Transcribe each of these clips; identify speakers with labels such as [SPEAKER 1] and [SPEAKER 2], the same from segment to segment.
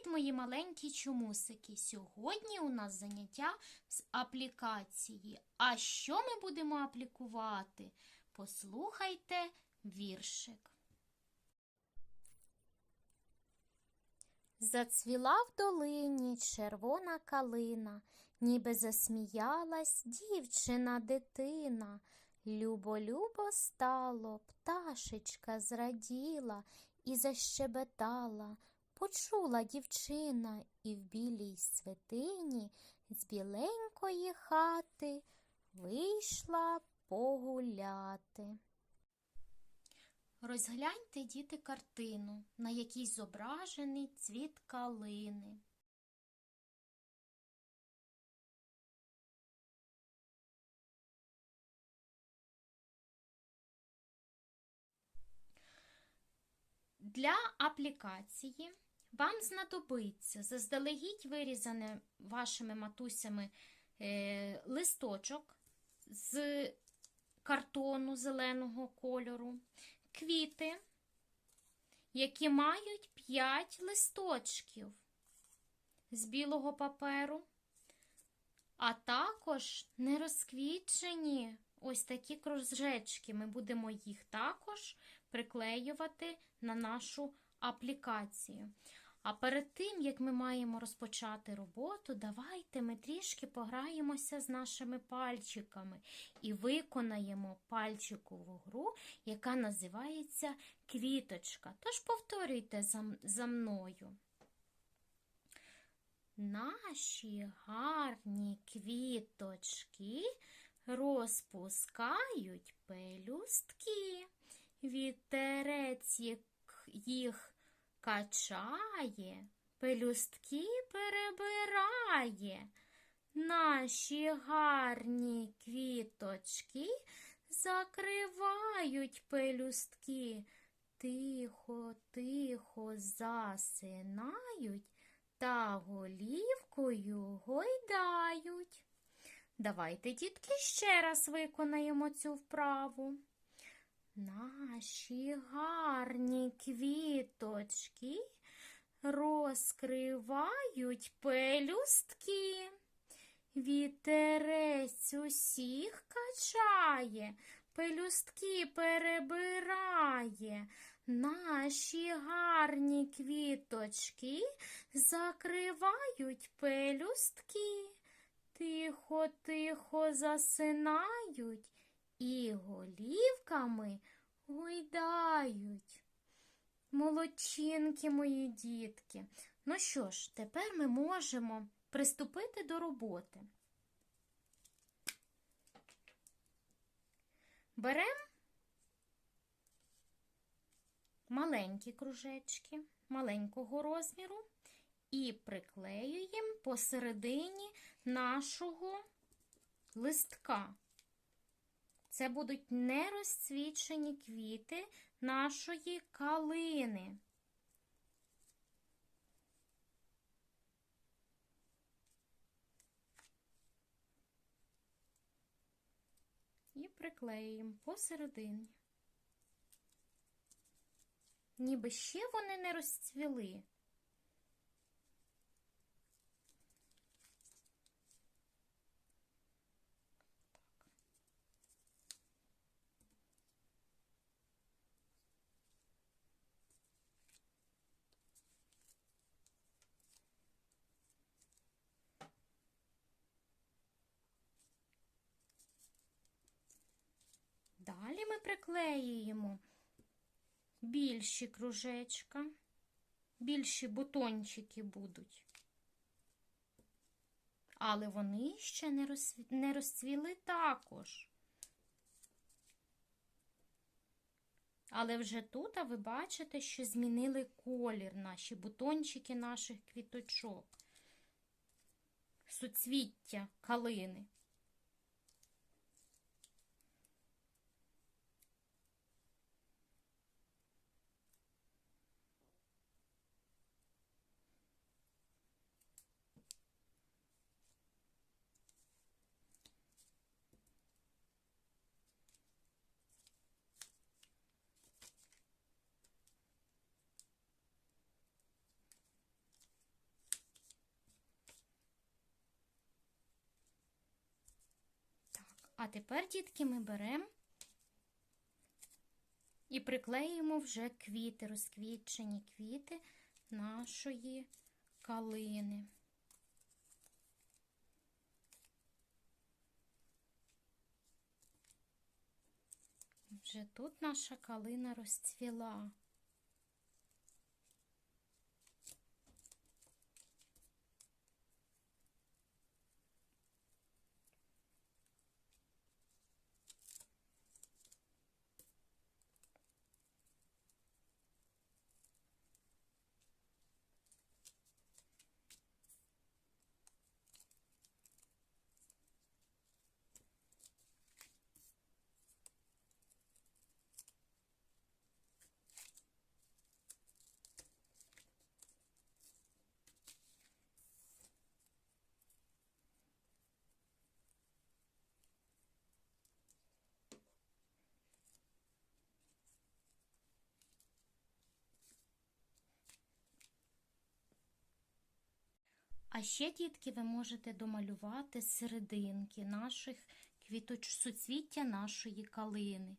[SPEAKER 1] Привіт, мої маленькі чомусики! Сьогодні у нас заняття з аплікації. А що ми будемо аплікувати? Послухайте віршик. Зацвіла в долині червона калина, ніби засміялась дівчина дитина. Любо-любо стало, пташечка зраділа і защебетала. Почула дівчина і в білій святині з біленької хати вийшла погуляти. Розгляньте, діти, картину, на якій зображений цвіт калини. Для аплікації вам знадобиться заздалегідь вирізане вашими матусями е, листочок з картону зеленого кольору, квіти, які мають 5 листочків з білого паперу, а також нерозквітчені ось такі кружечки. Ми будемо їх також приклеювати на нашу аплікацію. А перед тим, як ми маємо розпочати роботу, давайте ми трішки пограємося з нашими пальчиками і виконаємо пальчикову гру, яка називається квіточка. Тож повторюйте за, мною. Наші гарні квіточки розпускають пелюстки. Вітерець їх качає, пелюстки перебирає. Наші гарні квіточки закривають пелюстки, тихо, тихо засинають та голівкою гойдають. Давайте, дітки, ще раз виконаємо цю вправу. Наші гарні квіточки розкривають пелюстки. Вітерець усіх качає, пелюстки перебирає. Наші гарні квіточки закривають пелюстки. Тихо, тихо засинають і голівками гойдають. Молодчинки мої дітки. Ну що ж, тепер ми можемо приступити до роботи. Беремо маленькі кружечки маленького розміру і приклеюємо посередині нашого листка. Це будуть нерозцвічені квіти нашої калини. І приклеїмо посередині. Ніби ще вони не розцвіли. Далі ми приклеюємо більші кружечка, більші бутончики будуть. Але вони ще не, розцві... не розцвіли також. Але вже тут а ви бачите, що змінили колір наші бутончики наших квіточок, суцвіття калини. А тепер, дітки, ми беремо і приклеїмо вже квіти, розквітчені квіти нашої калини. Вже тут наша калина розцвіла. А ще, дітки, ви можете домалювати серединки наших квіточ суцвіття нашої калини.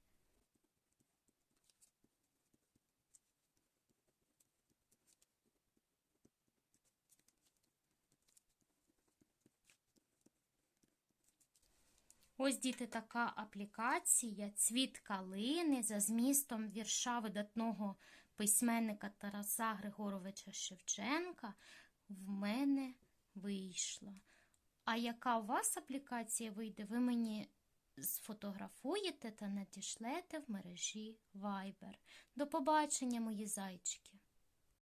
[SPEAKER 1] Ось, діти, така аплікація Цвіт калини за змістом вірша видатного письменника Тараса Григоровича Шевченка в мене вийшла. А яка у вас аплікація вийде, ви мені сфотографуєте та надішлете в мережі Viber. До побачення, мої зайчики!